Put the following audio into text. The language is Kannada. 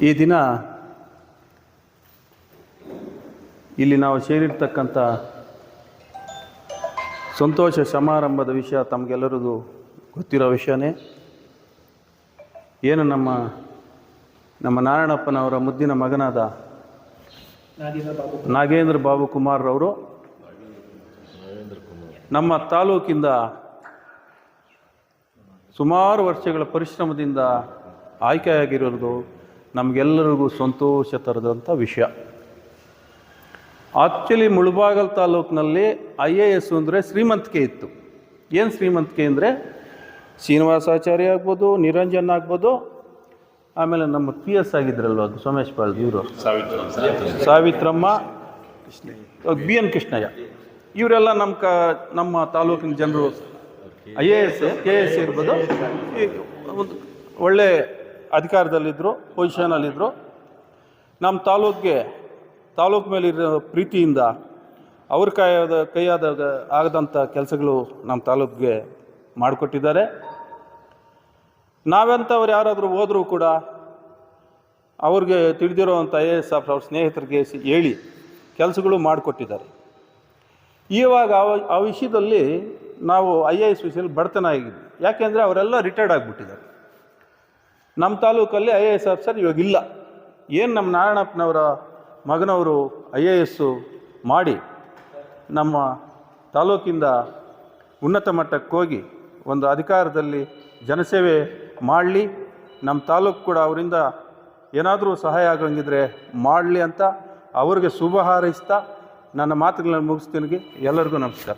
ಈ ದಿನ ಇಲ್ಲಿ ನಾವು ಸೇರಿರ್ತಕ್ಕಂಥ ಸಂತೋಷ ಸಮಾರಂಭದ ವಿಷಯ ತಮಗೆಲ್ಲರಿಗೂ ಗೊತ್ತಿರೋ ವಿಷಯನೇ. ಏನು ನಮ್ಮ ನಮ್ಮ ನಾರಾಯಣಪ್ಪನವರ ಮುದ್ದಿನ ಮಗನಾದ ನಾಗೇಂದ್ರ ಬಾಬು ಕುಮಾರ್ರವರು ನಮ್ಮ ತಾಲೂಕಿಂದ ಸುಮಾರು ವರ್ಷಗಳ ಪರಿಶ್ರಮದಿಂದ ಆಯ್ಕೆಯಾಗಿರೋದು ನಮಗೆಲ್ಲರಿಗೂ ಸಂತೋಷ ತರದಂಥ ವಿಷಯ. ಆಕ್ಚುಲಿ ಮುಳುಬಾಗಲ್ ತಾಲೂಕಿನಲ್ಲಿ ಐ ಎ ಎಸ್ ಅಂದರೆ ಶ್ರೀಮಂತಿಕೆ ಇತ್ತು. ಏನು ಶ್ರೀಮಂತಿಕೆ ಅಂದರೆ ಶ್ರೀನಿವಾಸಾಚಾರ್ಯ ಆಗ್ಬೋದು, ನಿರಂಜನ್ ಆಗ್ಬೋದು, ಆಮೇಲೆ ನಮ್ಮ ಪಿ ಎಸ್ ಆಗಿದ್ರಲ್ವ ಸೋಮೇಶ್ ಪಾಲ್ ಇವರು. Savitramma, B N Krishnaiah. ಇವರೆಲ್ಲ ನಮ್ಮ ಕ, ನಮ್ಮ ತಾಲೂಕಿನ ಜನರು. I A S, K S ಇರ್ಬೋದು. ಒಂದು ಒಳ್ಳೆ ಅಧಿಕಾರದಲ್ಲಿದ್ದರು ಪೊಸಿಷನಲ್ಲಿದ್ದರು ನಮ್ಮ ತಾಲೂಕಿಗೆ, ತಾಲೂಕು ಮೇಲಿರೋ ಪ್ರೀತಿಯಿಂದ ಅವ್ರ ಕೈಯಾದ ಕೈಯಾದ ಆಗದಂಥ ಕೆಲಸಗಳು ನಮ್ಮ ತಾಲೂಕಿಗೆ ಮಾಡಿಕೊಟ್ಟಿದ್ದಾರೆ. ನಾವೆಂಥವ್ರು ಯಾರಾದರೂ ಹೋದರೂ ಕೂಡ ಅವ್ರಿಗೆ ತಿಳಿದಿರೋವಂಥ ಐ ಎ ಎಸ್ ಆಫ್ ಅವ್ರ ಸ್ನೇಹಿತರಿಗೆ ಹೇಳಿ ಕೆಲಸಗಳು ಮಾಡಿಕೊಟ್ಟಿದ್ದಾರೆ. ಇವಾಗ ಆ ವಿಷಯದಲ್ಲಿ ನಾವು ಐ ಎ ಎಸ್ ವಿಷಯದಲ್ಲಿ ಬಡತನ ಆಗಿದ್ವಿ. ಯಾಕೆಂದರೆ ಅವರೆಲ್ಲ ರಿಟೈರ್ಡ್ ಆಗಿಬಿಟ್ಟಿದ್ದಾರೆ. ನಮ್ಮ ತಾಲೂಕಲ್ಲಿ ಐ ಎ ಎಸ್ ಆಫೀಸರ್ ಇವಾಗಿಲ್ಲ ಏನು ನಮ್ಮ ನಾರಾಯಣಪ್ಪನವರ ಮಗನವರು ಐ ಎ ಎಸ್ಸು ಮಾಡಿ ನಮ್ಮ ತಾಲೂಕಿಂದ ಉನ್ನತ ಮಟ್ಟಕ್ಕೆ ಹೋಗಿ ಒಂದು ಅಧಿಕಾರದಲ್ಲಿ ಜನಸೇವೆ ಮಾಡಲಿ. ನಮ್ಮ ತಾಲೂಕು ಕೂಡ ಅವರಿಂದ ಏನಾದರೂ ಸಹಾಯ ಆಗಂಗಿದ್ರೆ ಮಾಡಲಿ ಅಂತ ಅವ್ರಿಗೆ ಶುಭ ಹಾರೈಸ್ತಾ ನನ್ನ ಮಾತುಗಳನ್ನ ಮುಗಿಸ್ತೀನಿ. ಎಲ್ಲರಿಗೂ ನಮಸ್ಕಾರ.